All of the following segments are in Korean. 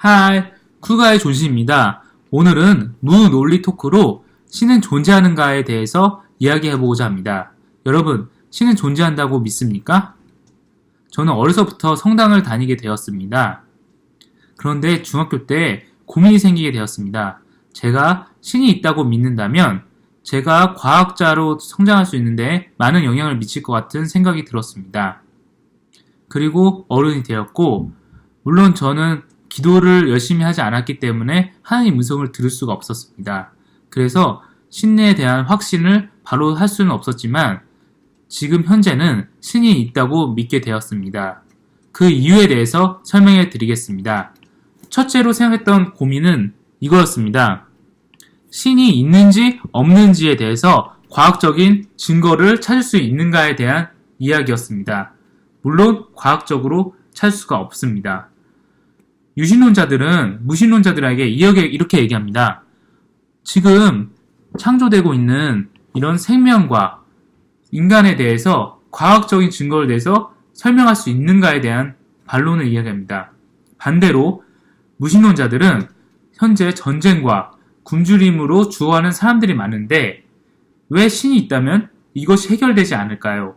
하이, 쿨가의 존시입니다. 오늘은 무 논리 토크로 신은 존재하는가에 대해서 이야기해보고자 합니다. 여러분, 신은 존재한다고 믿습니까? 저는 어려서부터 성당을 다니게 되었습니다. 그런데 중학교 때 고민이 생기게 되었습니다. 제가 신이 있다고 믿는다면 제가 과학자로 성장할 수 있는데 많은 영향을 미칠 것 같은 생각이 들었습니다. 그리고 어른이 되었고, 물론 저는 기도를 열심히 하지 않았기 때문에 하나님 음성을 들을 수가 없었습니다. 그래서 신에 대한 확신을 바로 할 수는 없었지만 지금 현재는 신이 있다고 믿게 되었습니다. 그 이유에 대해서 설명해 드리겠습니다. 첫째로 생각했던 고민은 이거였습니다. 신이 있는지 없는지에 대해서 과학적인 증거를 찾을 수 있는가에 대한 이야기였습니다. 물론 과학적으로 찾을 수가 없습니다. 유신론자들은 무신론자들에게 이렇게 얘기합니다. 지금 창조되고 있는 이런 생명과 인간에 대해서 과학적인 증거를 내서 설명할 수 있는가에 대한 반론을 이야기합니다. 반대로 무신론자들은 현재 전쟁과 굶주림으로 주어하는 사람들이 많은데 왜 신이 있다면 이것이 해결되지 않을까요?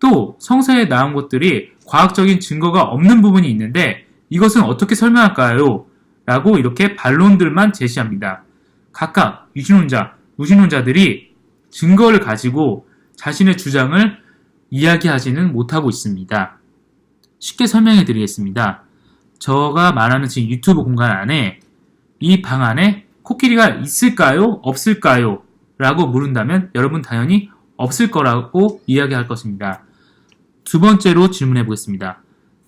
또 성서에 나온 것들이 과학적인 증거가 없는 부분이 있는데 이것은 어떻게 설명할까요? 라고 이렇게 반론들만 제시합니다. 각각 유신론자, 무신론자들이 증거를 가지고 자신의 주장을 이야기하지는 못하고 있습니다. 쉽게 설명해 드리겠습니다. 저가 말하는 지금 유튜브 공간 안에 이 방 안에 코끼리가 있을까요? 없을까요? 라고 물은다면 여러분 당연히 없을 거라고 이야기할 것입니다. 두 번째로 질문해 보겠습니다.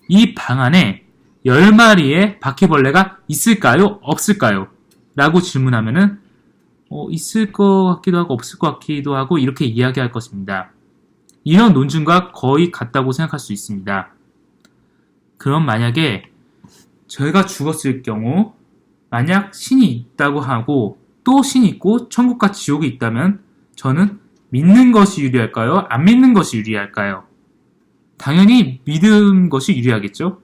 이 방 안에 10마리의 바퀴벌레가 있을까요? 없을까요? 라고 질문하면은 어, 있을 것 같기도 하고 없을 것 같기도 하고 이렇게 이야기할 것입니다. 이런 논증과 거의 같다고 생각할 수 있습니다. 그럼 만약에 저희가 죽었을 경우 만약 신이 있다고 하고 또 신이 있고 천국과 지옥이 있다면 저는 믿는 것이 유리할까요? 안 믿는 것이 유리할까요? 당연히 믿은 것이 유리하겠죠?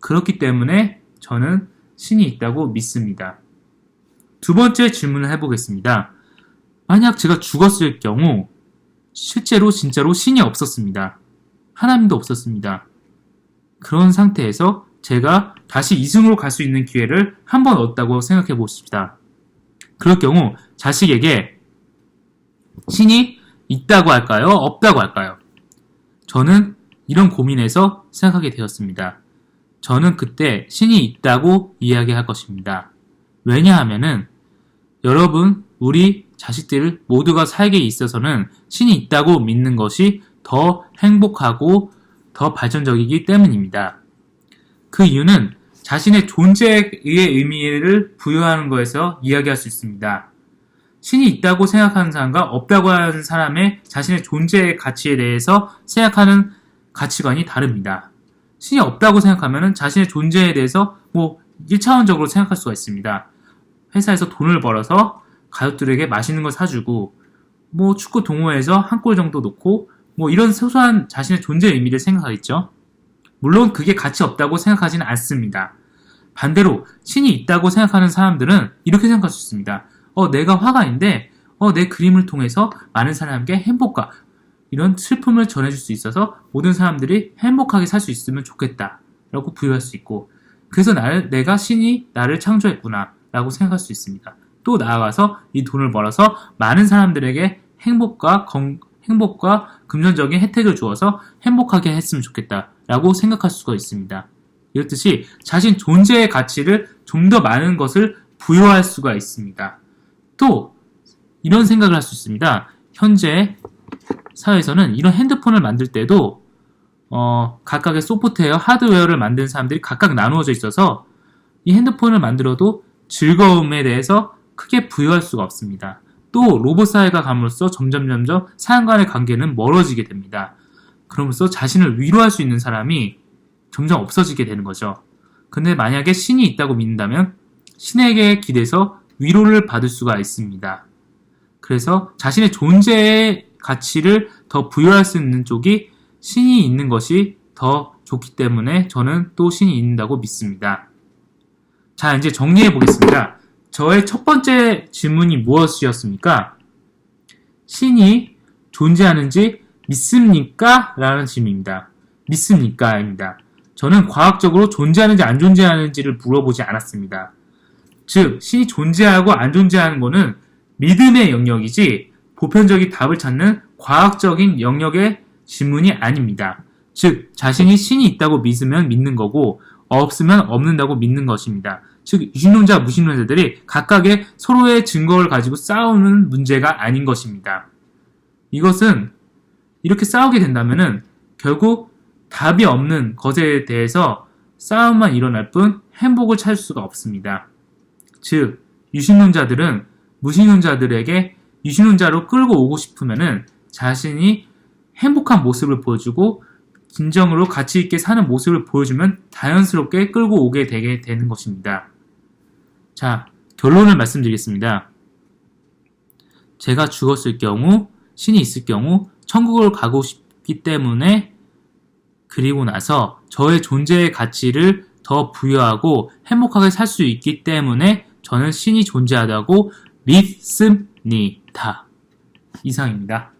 그렇기 때문에 저는 신이 있다고 믿습니다. 두 번째 질문을 해보겠습니다. 만약 제가 죽었을 경우 실제로 진짜로 신이 없었습니다. 하나님도 없었습니다. 그런 상태에서 제가 다시 이승으로 갈 수 있는 기회를 한 번 얻었다고 생각해 보십시다. 그럴 경우 자식에게 신이 있다고 할까요? 없다고 할까요? 저는 이런 고민에서 생각하게 되었습니다. 저는 그때 신이 있다고 이야기할 것입니다. 왜냐하면은 여러분, 우리 자식들 모두가 살기에 있어서는 신이 있다고 믿는 것이 더 행복하고 더 발전적이기 때문입니다. 그 이유는 자신의 존재의 의미를 부여하는 것에서 이야기할 수 있습니다. 신이 있다고 생각하는 사람과 없다고 하는 사람의 자신의 존재의 가치에 대해서 생각하는 가치관이 다릅니다. 신이 없다고 생각하면 자신의 존재에 대해서 뭐 1차원적으로 생각할 수가 있습니다. 회사에서 돈을 벌어서 가족들에게 맛있는 걸 사주고 뭐 축구 동호회에서 한 골 정도 놓고 뭐 이런 소소한 자신의 존재 의미를 생각하겠죠. 물론 그게 가치 없다고 생각하지는 않습니다. 반대로 신이 있다고 생각하는 사람들은 이렇게 생각할 수 있습니다. 어, 내가 화가인데, 어, 내 그림을 통해서 많은 사람에게 행복과 이런 슬픔을 전해줄 수 있어서 모든 사람들이 행복하게 살 수 있으면 좋겠다. 라고 부여할 수 있고, 그래서 나를, 내가 신이 나를 창조했구나. 라고 생각할 수 있습니다. 또 나아가서 이 돈을 벌어서 많은 사람들에게 행복과 건, 행복과 금전적인 혜택을 주어서 행복하게 했으면 좋겠다. 라고 생각할 수가 있습니다. 이렇듯이 자신 존재의 가치를 좀 더 많은 것을 부여할 수가 있습니다. 또 이런 생각을 할 수 있습니다. 현재 사회에서는 이런 핸드폰을 만들 때도 어, 각각의 소프트웨어, 하드웨어를 만드는 사람들이 각각 나누어져 있어서 이 핸드폰을 만들어도 즐거움에 대해서 크게 부여할 수가 없습니다. 또 로봇 사회가 감으로써 점점 점점 사람 간의 관계는 멀어지게 됩니다. 그러면서 자신을 위로할 수 있는 사람이 점점 없어지게 되는 거죠. 근데 만약에 신이 있다고 믿는다면 신에게 기대서 위로를 받을 수가 있습니다. 그래서 자신의 존재의 가치를 더 부여할 수 있는 쪽이 신이 있는 것이 더 좋기 때문에 저는 또 신이 있다고 믿습니다. 자, 이제 정리해 보겠습니다. 저의 첫 번째 질문이 무엇이었습니까? 신이 존재하는지 믿습니까? 라는 질문입니다. 믿습니까? 입니다. 저는 과학적으로 존재하는지 안 존재하는지를 물어보지 않았습니다. 즉, 신이 존재하고 안 존재하는 것은 믿음의 영역이지 보편적인 답을 찾는 과학적인 영역의 질문이 아닙니다. 즉, 자신이 신이 있다고 믿으면 믿는 거고, 없으면 없는다고 믿는 것입니다. 즉, 유신론자, 무신론자들이 각각의 서로의 증거를 가지고 싸우는 문제가 아닌 것입니다. 이것은 이렇게 싸우게 된다면은 결국 답이 없는 것에 대해서 싸움만 일어날 뿐 행복을 찾을 수가 없습니다. 즉, 유신론자들은 무신론자들에게 유신론자로 끌고 오고 싶으면은 자신이 행복한 모습을 보여주고 진정으로 가치 있게 사는 모습을 보여주면 자연스럽게 끌고 오게 되게 되는 것입니다. 자, 결론을 말씀드리겠습니다. 제가 죽었을 경우, 신이 있을 경우, 천국을 가고 싶기 때문에 그리고 나서 저의 존재의 가치를 더 부여하고 행복하게 살 수 있기 때문에 저는 신이 존재하다고 믿습 니다. 이상입니다.